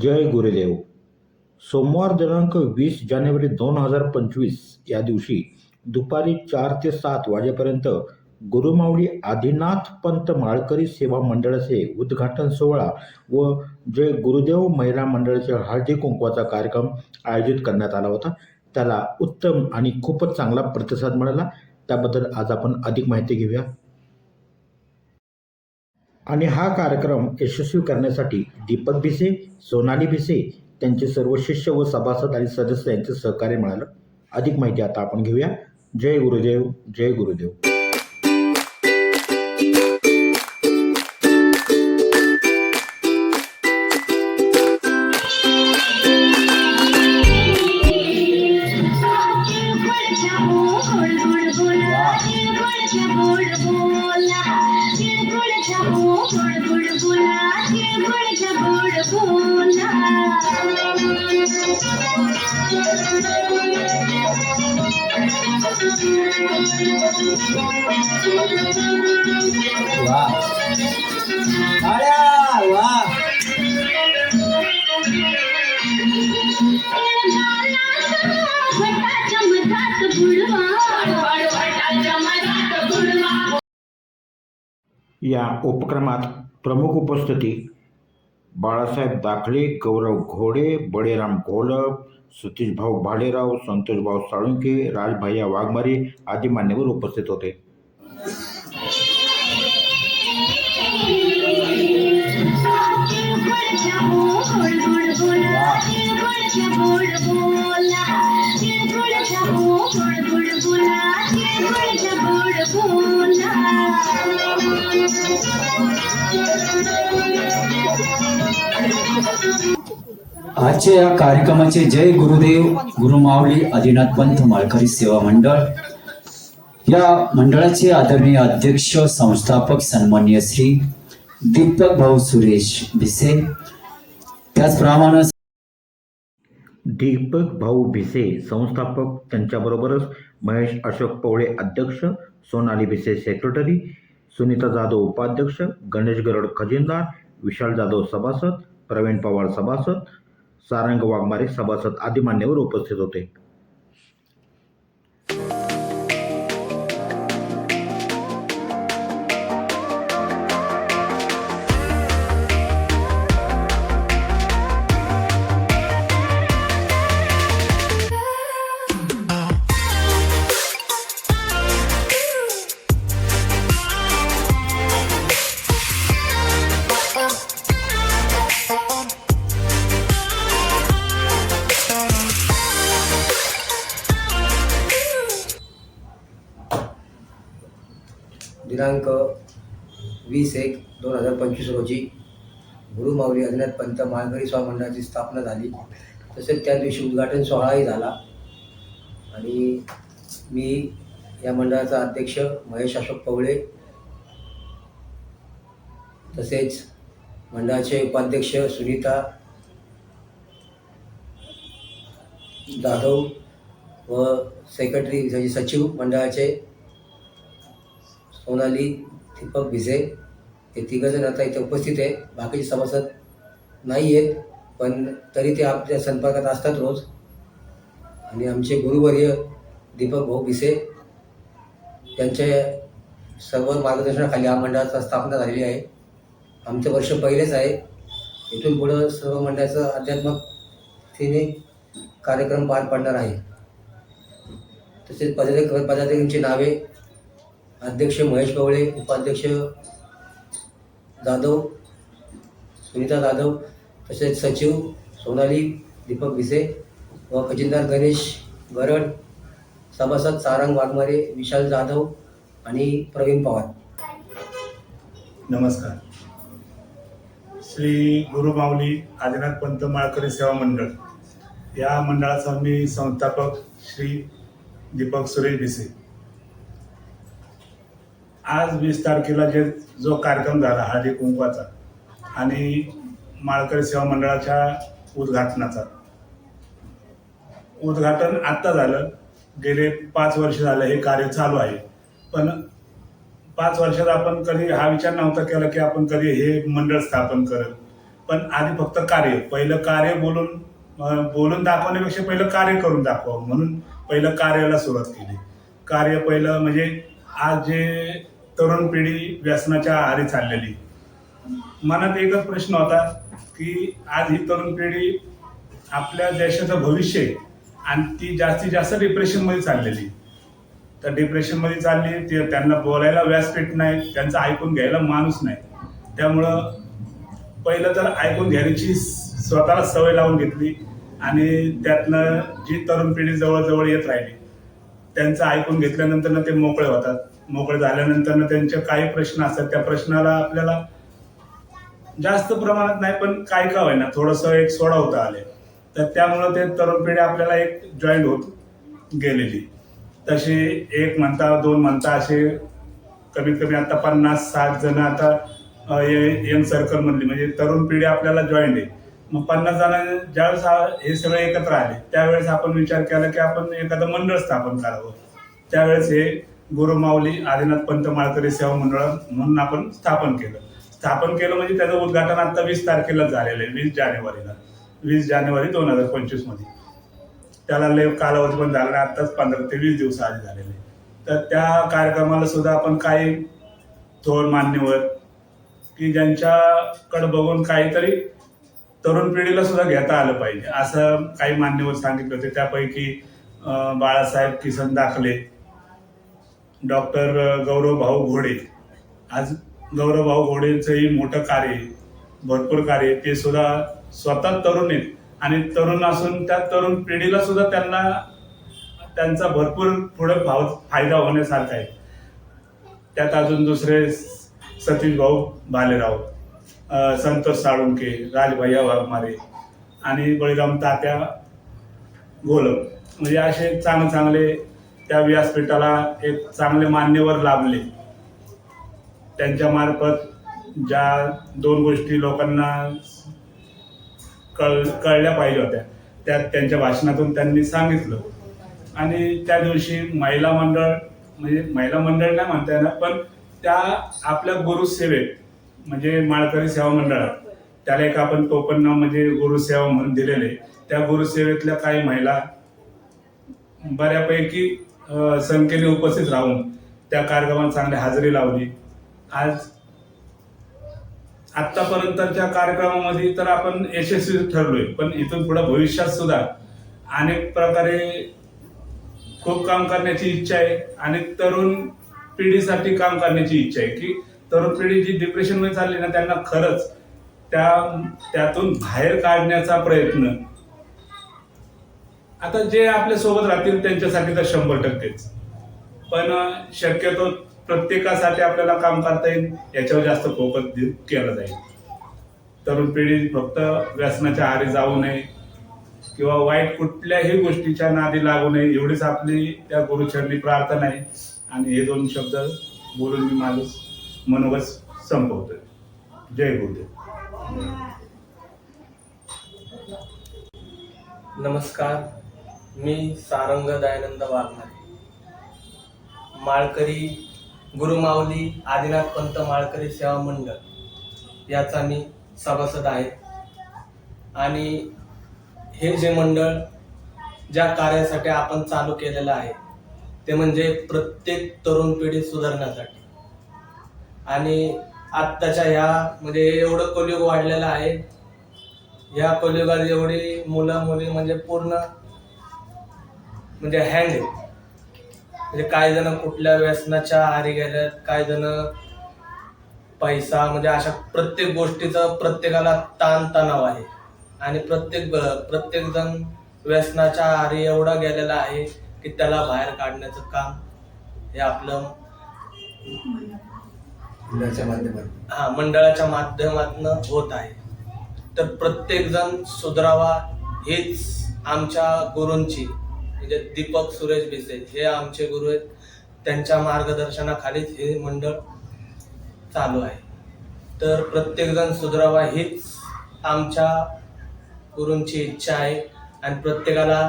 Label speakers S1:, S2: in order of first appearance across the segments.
S1: जय गुरुदेव. सोमवार दिनांक वीस जानेवारी दोन हजार पंचवीस या दिवशी दुपारी चार ते सात वाजेपर्यंत गुरुमावळी आदिनाथ पंत माळकरी सेवा मंडळाचे उद्घाटन सोहळा व जय गुरुदेव महिला मंडळाचे हळदी कुंकवाचा कार्यक्रम आयोजित करण्यात आला होता. त्याला उत्तम आणि खूपच चांगला प्रतिसाद मिळाला. त्याबद्दल आज आपण अधिक माहिती घेऊया. आणि हा कार्यक्रम यशस्वी करण्यासाठी दीपक भिसे सोनाली भिसे त्यांचे सर्व शिष्य व सभासद आणि सदस्य यांचे सहकार्य मिळालं. अधिक माहिती आता आपण घेऊया. जय गुरुदेव जय गुरुदेव. या उपक्रमात प्रमुख उपस्थिती बाळासाहेब दाखले गौरव घोडे बळीराम घोलप सतीशभाऊ भालेराव संतोषभाऊ साळुंके राजभैया वाघमारे आदी मान्यवर उपस्थित होते.
S2: आजच्या या कार्यक्रमाचे जय गुरुदेव गुरुमावली आदिनाथ पंथ माळकरी सेवा मंडळ. या मंडळाचे आदरणीय अध्यक्ष संस्थापक सन्मान्य श्री दीपक भाऊ सुरेश भिसे. त्याचप्रमाणे
S1: दीपक भाऊ भिसे संस्थापक त्यांच्याबरोबरच महेश अशोक पवळे अध्यक्ष सोनाली भिसे सेक्रेटरी सुनीता जाधव उपाध्यक्ष गणेश गरड खजिनदार विशाल जाधव सभासद प्रवीण पवार सभासद सारंग वाघमारे सभासद आदी मान्यवर उपस्थित होते.
S3: दिनांक वीस एक दोन हजार पंचवीस रोजी गुरुमाऊली अज्ञात पंत माळकरी स्वामी मंडळाची स्थापना झाली. तसेच त्या दिवशी उद्घाटन सोहळाही झाला. आणि मी या मंडळाचा अध्यक्ष महेश अशोक पवळे तसेच मंडळाचे उपाध्यक्ष सुनीता जाधव व सेक्रेटरी म्हणजे सचिव मंडळाचे सोनाली दीपक भिसे हे तिघंजण आता इथे उपस्थित आहे. बाकीचे सभासद नाही आहेत पण तरी ते आपल्या संपर्कात असतात रोज. आणि आमचे गुरुवर्य दीपक भाऊ भिसे त्यांच्या सर्व मार्गदर्शनाखाली हा मंडळाचा स्थापना झालेली आहे. आमचं वर्ष पहिलेच आहे. इथून पुढं सर्व मंडळाचं अध्यात्मक तिने कार्यक्रम पार पाडणार आहे. तसेच पदाधिक पदाधिकांची नावे अध्यक्ष महेश कवळे उपाध्यक्ष जाधव सुनीता जाधव तसेच सचिव सोनाली दीपक भिसे व खजिनदार गणेश गरड सभासद सारंग वाघमारे विशाल जाधव आणि प्रवीण पवार.
S4: नमस्कार. श्री गुरुमाऊली आदिनाथ पंत माळकरी सेवा मंडळ. या मंडळाचा मी संस्थापक श्री दीपक सुरेश भिसे. आज वीस तारखेला जे जो कार्यक्रम झाला हळदी कुंकवाचा आणि माळकरी सेवा मंडळाच्या उद्घाटनाचा. उद्घाटन आत्ता झालं. गेले पाच वर्ष झालं हे कार्य चालू आहे. पण पाच वर्षात आपण कधी हा विचार नव्हता केला की आपण कधी हे मंडळ स्थापन करत. पण आधी फक्त कार्य पहिलं कार्य बोलून बोलून दाखवण्यापेक्षा पहिलं कार्य करून दाखवावं म्हणून पहिलं कार्याला सुरुवात केली. कार्य पहिलं म्हणजे आज जे तरुण पिढी व्यसनाच्या आहारी चाललेली. मनात एकच प्रश्न होता की आज ही तरुण पिढी आपल्या देशाचं भविष्य आहे आणि ती जास्तीत जास्त डिप्रेशनमध्ये चाललेली. तर डिप्रेशनमध्ये चालली ते त्यांना बोलायला व्यासपीठ नाही त्यांचं ऐकून घ्यायला माणूस नाही. त्यामुळं पहिलं तर ऐकून घेण्याची स्वतःला सवय लावून घेतली आणि त्यातनं जी तरुण पिढी जवळजवळ येत राहिली त्यांचं ऐकून घेतल्यानंतर ते मोकळे होतात. मोकळे झाल्यानंतर त्यांचे काही प्रश्न असतात त्या प्रश्नाला आपल्याला जास्त प्रमाणात नाही पण काय का होईना थोडंसं एक सोडवता आले. तर त्यामुळं ते तरुण पिढी आपल्याला एक जॉईंट होत गेलेली. तशी एक म्हणता दोन म्हणता असे कमीत कमी आता पन्नास साठ जण आता यंग सर्कलमधली म्हणजे तरुण पिढी आपल्याला जॉईंट आहे. मग पन्नास जण ज्यावेळेस हे सगळे एकत्र आले त्यावेळेस आपण विचार केला की आपण एखादं मंडळ स्थापन करावं. त्यावेळेस हे गुरुमाऊली आदिनाथ पंत माळकरी सेवा मंडळ म्हणून आपण स्थापन केलं. स्थापन केलं म्हणजे त्याचं उद्घाटन आता वीस तारखेला झालेलं आहे वीस जानेवारीला. वीस जानेवारी दोन हजार पंचवीसमध्ये. त्याला लय कालावधी पण झाला नाही आत्ताच पंधरा ते वीस दिवस आधी झालेले तर त्या कार्यक्रमाला सुद्धा आपण काही थोर मान्यवर की ज्यांच्याकडे बघून काहीतरी तरुण पिढीला सुद्धा घेता आलं पाहिजे असं काही मान्यवर सांगितलं होते. त्यापैकी बाळासाहेब किसन दाखले डॉक्टर गौरव भाऊ घोडे. आज गौरव भाऊ घोडेंचंही मोठं कार्य भरपूर कार्य ते सुद्धा स्वतः तरुण आहेत. आणि तरुण असून त्या तरुण पिढीला सुद्धा त्यांना त्यांचा भरपूर पुढे भाव फायदा होण्यासारखा आहे. त्यात अजून दुसरे सतीश भाऊ भालेराव संतोष साळुंके राजभैया वाघमारे आणि बळीराम तात्या गोलम म्हणजे असे चांगले चांगले त्या व्यासपीठाला एक चांगले मान्यवर लाभले. त्यांच्या मार्फत ज्या दोन गोष्टी लोकांना कळ कळल्या पाहिजे होत्या त्या त्यांच्या भाषणातून त्यांनी सांगितलं. आणि त्या दिवशी महिला मंडळ म्हणजे महिला मंडळ नाही म्हणता येणार पण त्या आपल्या गुरुसेवेत म्हणजे माळकरी सेवा मंडळात त्याला एक आपण टोपण नाव म्हणजे गुरुसेवा म्हणून दिलेले त्या गुरुसेवेतल्या काही महिला बऱ्यापैकी संख्येने उपस्थित राहून त्या कार्यक्रमात चांगली हजेरी लावली. आज आतापर्यंतच्या कार्यक्रमामध्ये तर आपण यशस्वी ठरलोय पण इथून पुढे भविष्यात सुद्धा अनेक प्रकारे खूप काम करण्याची इच्छा आहे. आणि तरुण पिढीसाठी काम करण्याची इच्छा आहे की तरुण पिढी जी डिप्रेशनमध्ये चालली ना त्यांना खरंच त्या त्यातून बाहेर काढण्याचा प्रयत्न आता जे आपल्यासोबत राहतील त्यांच्यासाठी तर शंभर टक्केच. पण शक्यतो प्रत्येकासाठी आपल्याला काम करता येईल याच्यावर जास्त फोकस केला जाईल. तरुण पिढी फक्त व्यसनाच्या आहारी जाऊ नये किंवा वाईट कुठल्याही गोष्टीच्या नादी लागू नये एवढीच आपली त्या गुरुचरणी प्रार्थना आहे. आणि हे दोन शब्द बोलून मी माणूस मनोगत संपवतोय. जय गुरुदेव.
S5: नमस्कार. मी सारंग दयानंद वाघमारे. माळकरी गुरुमाऊली आदिनाथ पंत माळकरी सेवा मंडळ याचा मी सभासद आहे. आणि हे जे मंडळ ज्या कार्यासाठी आपण चालू केलेलं आहे ते म्हणजे प्रत्येक तरुण पिढी सुधारण्यासाठी. आणि आत्ताच्या ह्या म्हणजे एवढं कलियुग वाढलेलं आहे. या कलियुगात एवढी मुलं मुली म्हणजे पूर्ण म्हणजे हँड आहे. म्हणजे काही जण कुठल्या व्यसनाच्या आहारी गेल्यात काही जण पैसा म्हणजे अशा प्रत्येक गोष्टीचं प्रत्येकाला ताण तणाव आहे. आणि प्रत्येक प्रत्येक जण व्यसनाच्या आहारी एवढा गेलेला आहे की त्याला बाहेर काढण्याचं काम हे आपलं
S3: माध्यमातून.
S5: हा मंडळाच्या माध्यमातून होत आहे. तर प्रत्येक जण सुधरावा हीच आमच्या गुरूंची म्हणजे दीपक सुरेश भिसे हे आमचे गुरु आहेत. त्यांच्या मार्गदर्शनाखालीच हे मंडळ चालू आहे. तर प्रत्येक जण सुधरावा हीच आमच्या गुरूंची इच्छा आहे. आणि प्रत्येकाला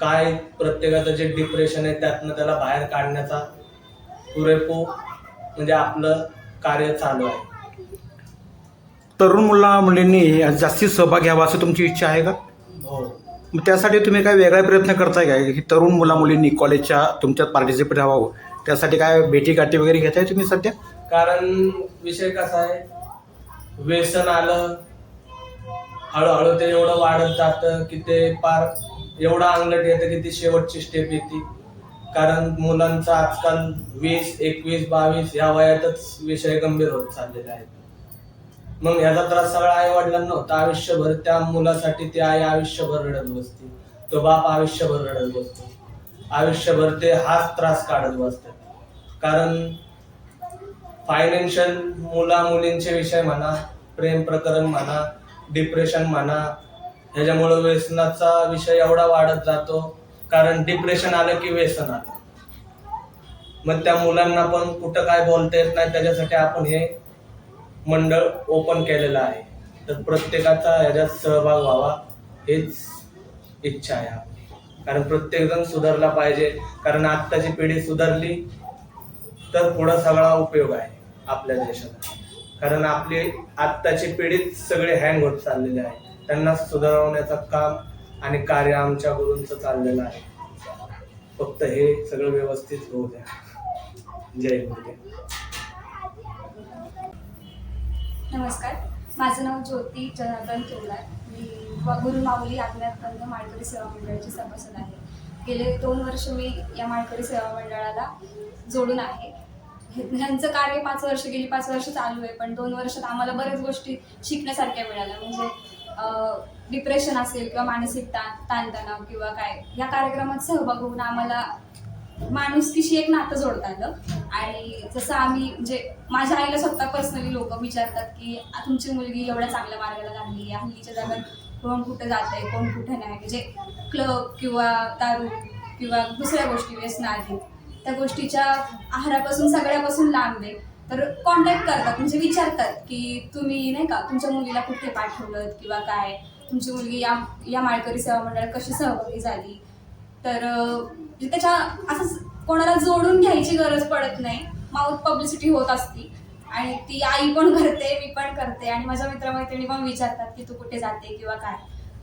S5: काय प्रत्येकाचं जे डिप्रेशन आहे त्यातनं त्याला बाहेर काढण्याचा पुरेपूर म्हणजे आपलं कार्य चालू आहे.
S6: तरुण मुला मुलींनी जास्तीत सहभाग घ्यावा असं तुमची इच्छा आहे का?
S5: हो.
S6: मग त्यासाठी तुम्ही काय वेगळा प्रयत्न करताय काय की तरुण मुलामुलींनी कॉलेजच्या तुमच्यात पार्टिसिपेट व्हावं त्यासाठी काय भेटी गाठी वगैरे घेताय तुम्ही सध्या?
S5: कारण विषय कसा आहे? व्यसन आलं हळूहळू ते एवढं वाढत जातं की ते पार एवढं अंगलट येतं की ती शेवटची स्टेप येते. कारण मुलांचा आजकाल वीस एकवीस बावीस या वयातच विषय गंभीर होत चाललेले आहेत. मग याचा त्रास सगळा आई वडिलांना होता. आयुष्यभर त्या मुलासाठी ती आई आयुष्यभर रडत बसते. तो बाप आयुष्यभर रडत बसतो. आयुष्यभर ते हाच त्रास काढत बसतात. कारण फायनान्शियल मुला मुलींचे विषय म्हणा प्रेम प्रकरण म्हणा डिप्रेशन म्हणा ह्याच्यामुळं व्यसनाचा विषय एवढा वाढत जातो. कारण डिप्रेशन आलं की व्यसन आलं. मग त्या मुलांना पण कुठं काय बोलता येत नाही त्याच्यासाठी आपण हे मंडळ ओपन केलेलं आहे. तर प्रत्येकाचा ह्याच्यात सहभाग व्हावा हेच इच्छा आहे आपली. कारण प्रत्येकजण सुधारला पाहिजे. कारण आत्ताची पिढी सुधारली तर पुढं सगळा उपयोग आहे आपल्या देशाला कारण आपली आत्ताची पिढीच सगळे हँग होत चाललेले आहे त्यांना सुधारवण्याचं काम आणि कार्य आमच्या गुरूंचं चाललेलं आहे. फक्त हे सगळं व्यवस्थित होऊ द्या. जय गुरुदेव.
S7: नमस्कार. माझं नाव ज्योती जनार्दन तोलार मी व- गुरु माऊली आज्ञातपंत माळकरी सेवा मंडळाची सभासद आहे. गेले दोन वर्ष मी या माळकरी सेवा मंडळाला जोडून आहे. ह्यांचं कार्य पाच वर्ष गेली पाच वर्ष चालू आहे पण दोन वर्षात आम्हाला बऱ्याच गोष्टी शिकण्यासारख्या मिळाल्या. म्हणजे डिप्रेशन असेल किंवा मानसिक ताण ताणतणाव किंवा काय या कार्यक्रमात सहभाग होऊन आम्हाला माणुसकीशी एक नातं जोडता आलं आणि जसं आम्ही म्हणजे माझ्या आईला स्वतः पर्सनली लोक विचारतात की तुमची मुलगी एवढ्या चांगल्या मार्गाला लागली हल्लीच्या जागात कोण कुठं जात आहे कोण कुठं नाही. म्हणजे क्लब किंवा दारू किंवा दुसऱ्या गोष्टी व्यसन आहेत. त्या गोष्टीच्या आहारापासून सगळ्यापासून लांब आहे. तर कॉन्टॅक्ट करतात म्हणजे विचारतात की तुम्ही नाही का तुमच्या मुलीला कुठे पाठवलं किंवा काय? तुमची मुलगी या या माळकरी सेवा मंडळात कशी सहभागी झाली? तर म्हणजे त्याच्या असं कोणाला जोडून घ्यायची गरज पडत नाही. माउथ पब्लिसिटी होत असती. आणि ती आई पण करते मी पण करते. आणि माझ्या मित्रमैत्रिणी पण विचारतात की तू कुठे जाते किंवा काय.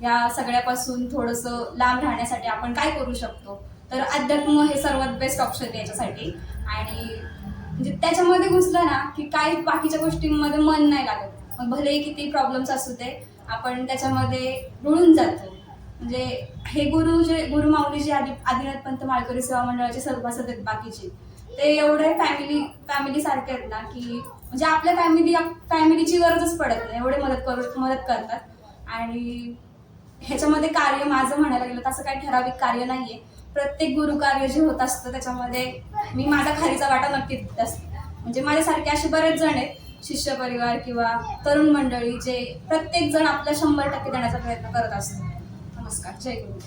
S7: या सगळ्यापासून थोडंसं लांब राहण्यासाठी आपण काय करू शकतो? तर अध्यात्म हे सर्वात बेस्ट ऑप्शन आहे याच्यासाठी. आणि म्हणजे त्याच्यामध्ये घुसलं ना की काय बाकीच्या गोष्टींमध्ये मन नाही लागत. मग भले किती प्रॉब्लेम्स असू दे आपण त्याच्यामध्ये रुळून जातो. म्हणजे हे गुरु जे गुरु माऊली जे आदि आदिनाथ पंत माळकरी सेवा मंडळाचे सभासद आहेत बाकीचे ते एवढे फॅमिली फॅमिली सारखे आहेत ना की म्हणजे आपल्या फॅमिली फॅमिलीची गरजच पडत नाही एवढे मदत करू मदत करतात. आणि ह्याच्यामध्ये कार्य माझं म्हणायला गेलं तर असं काही ठराविक कार्य नाहीये. प्रत्येक गुरु कार्य जे होत असतं त्याच्यामध्ये मी माझा खारीचा वाटा नक्कीच देत असते. म्हणजे माझ्यासारखे असे बरेच जण आहेत शिष्य परिवार किंवा तरुण मंडळी जे प्रत्येक जण आपल्या शंभर टक्के देण्याचा प्रयत्न करत असतो नमस्कार जय गुरु.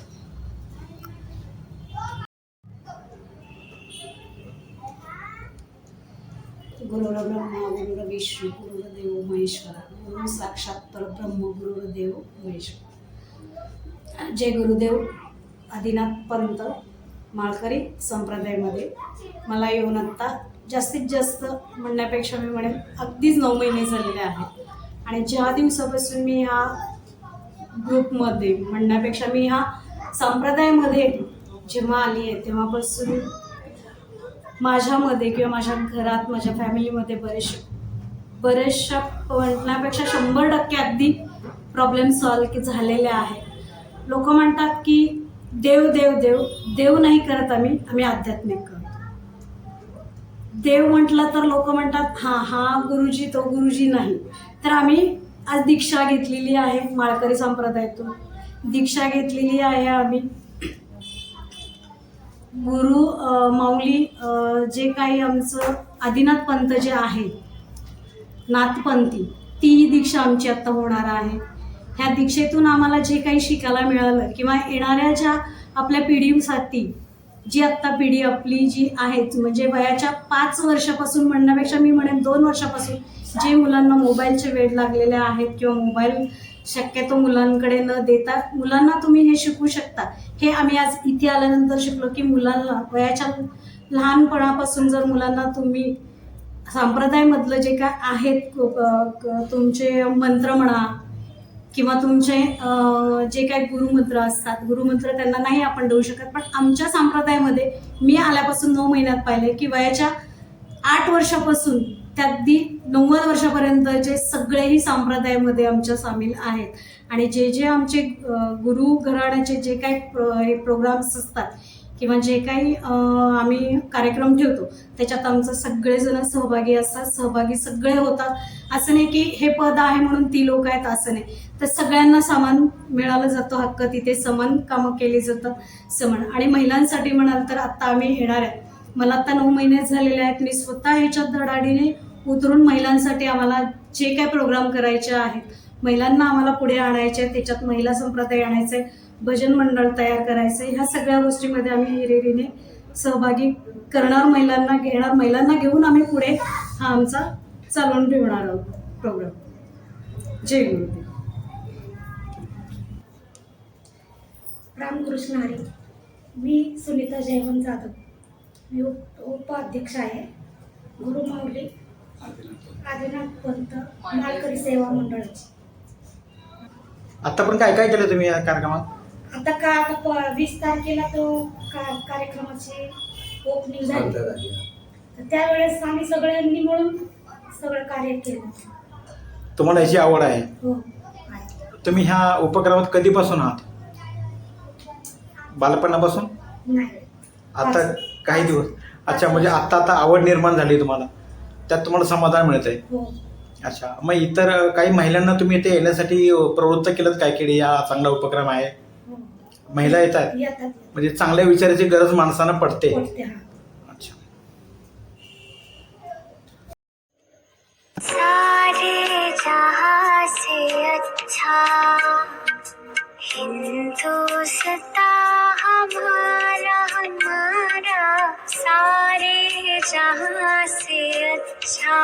S8: गुरुर्ब्रह्मा गुरुर्विष्णू गुरुर्देव महेश्वरा गुरु साक्षात परब्रह्म गुरुर्देव महेश्वर. जय गुरुदेव आदिनाथ पंत माळकरी संप्रदायामध्ये मला येऊन आत्ता जास्तीत जास्त म्हणण्यापेक्षा मी म्हणेन अगदीच नऊ महिने झालेले आहेत. आणि ज्या दिवसापासून मी ह्या ग्रुपमध्ये म्हणण्यापेक्षा मी ह्या संप्रदायामध्ये जेव्हा आली आहे तेव्हापासून माझ्यामध्ये किंवा माझ्या घरात माझ्या फॅमिलीमध्ये बरेचसे बऱ्याचशा म्हणण्यापेक्षा शंभर टक्के अगदी प्रॉब्लेम सॉल्व की झालेले आहेत लोक म्हणतात की देव देव देव देव नाही करत आम्ही आम्ही आध्यात्मिक करतो. देव म्हटलं तर लोक म्हणतात हां हा गुरुजी तो गुरुजी नाही. तर आम्ही आज दीक्षा घेतलेली आहे माळकरी संप्रदायातून. दीक्षा घेतलेली आहे आम्ही. गुरु माऊली जे काही आमचं आदिनाथ पंत जे आहे नाथपंथी ती दीक्षा आमची आत्ता होणार आहे. ह्या दीक्षेतून आम्हाला जे काही शिकायला मिळालं किंवा येणाऱ्या ज्या आपल्या पिढीसाठी जी आत्ता पिढी आपली जी आहे म्हणजे वयाच्या पाच वर्षापासून म्हणण्यापेक्षा मी म्हणेन दोन वर्षापासून जे मुलांना मोबाईलचे वेळ लागलेले आहेत किंवा मोबाईल शक्यतो मुलांकडे न देता मुलांना तुम्ही हे शिकू शकता. हे आम्ही आज इथे आल्यानंतर शिकलो की मुलांना वयाच्या लहानपणापासून जर मुलांना तुम्ही संप्रदायमधलं जे काय आहेत क- तुमचे मंत्र म्हणा किंवा तुमचे जे काही गुरुमंत्र असतात गुरुमंत्र त्यांना नाही आपण देऊ शकत पण आमच्या संप्रदायामध्ये मी आल्यापासून नऊ महिन्यात पाहिले की वयाच्या आठ वर्षापासून त्या अगदी नव्वद वर्षापर्यंतचे सगळेही संप्रदायामध्ये आमच्या सामील आहेत. आणि जे जे आमचे गुरु घराण्याचे जे काही प्र- हे प्रोग्राम्स असतात किंवा जे काही आम्ही कार्यक्रम ठेवतो त्याच्यात आमचं सगळेजण सहभागी असतात सहभागी सगळे होतात. असं नाही की हे पद आहे म्हणून ती लोक आहेत असं नाही. तर सगळ्यांना समान मिळालं जातो हक्क तिथे समान कामं केली जातात समान. आणि महिलांसाठी म्हणाल तर आत्ता आम्ही येणार आहे मला आता नऊ महिने झालेले आहेत. मी स्वतः ह्याच्यात धडाडीने उतरून महिलांसाठी आम्हाला जे काय प्रोग्राम करायचे आहेत महिलांना आम्हाला पुढे आणायचे आहेत. त्याच्यात महिला संप्रदाय आणायचे आहे, भजन मंडळ तयार करायचं आहे. ह्या सगळ्या गोष्टीमध्ये आम्ही हिरिरीने सहभागी करणार महिलांना घेणार महिलांना घेऊन आम्ही पुढे हा आमचा चालवून ठेवणार आहोत प्रोग्राम जय गुरु
S9: रामकृष्ण हरी. मी सुनीता जयवंत जाधव. मी उपाध्यक्ष आहे. गुरुमाऊली आदिनाथ पंत मालकरी सेवा मंडळाची.
S6: आता पण काय काय केलं तुम्ही या कार्यक्रमात?
S9: आता का आता वीस तारखेला तो का कार्यक्रमाची ओपनिंग झाली. तर त्यावेळेस आम्ही सगळ्यांनी मिळून सगळं कार्य केलं.
S6: तुम्हाला याची आवड आहे?
S9: हो आहे.
S6: तुम्ही ह्या उपक्रमात कधीपासून आहात? बालपणापासून?
S9: नाही.
S6: आता काही दिवस. अच्छा म्हणजे आता आता आवड निर्माण झाली तुम्हाला. त्यात तुम्हाला समाधान मिळत आहे
S9: हो.
S6: अच्छा मग इतर काही महिलांना तुम्ही इथे येण्यासाठी प्रवृत्त केलं काय? की हा चांगला उपक्रम आहे.
S9: हो.
S6: महिला
S9: येतात.
S6: म्हणजे चांगल्या विचाराची गरज माणसांना पडते.
S9: पडते हा.
S6: अच्छा.
S10: सारे जहां से अच्छा हिंदुस्ता हमारा हमारा सारे जहां से अच्छा।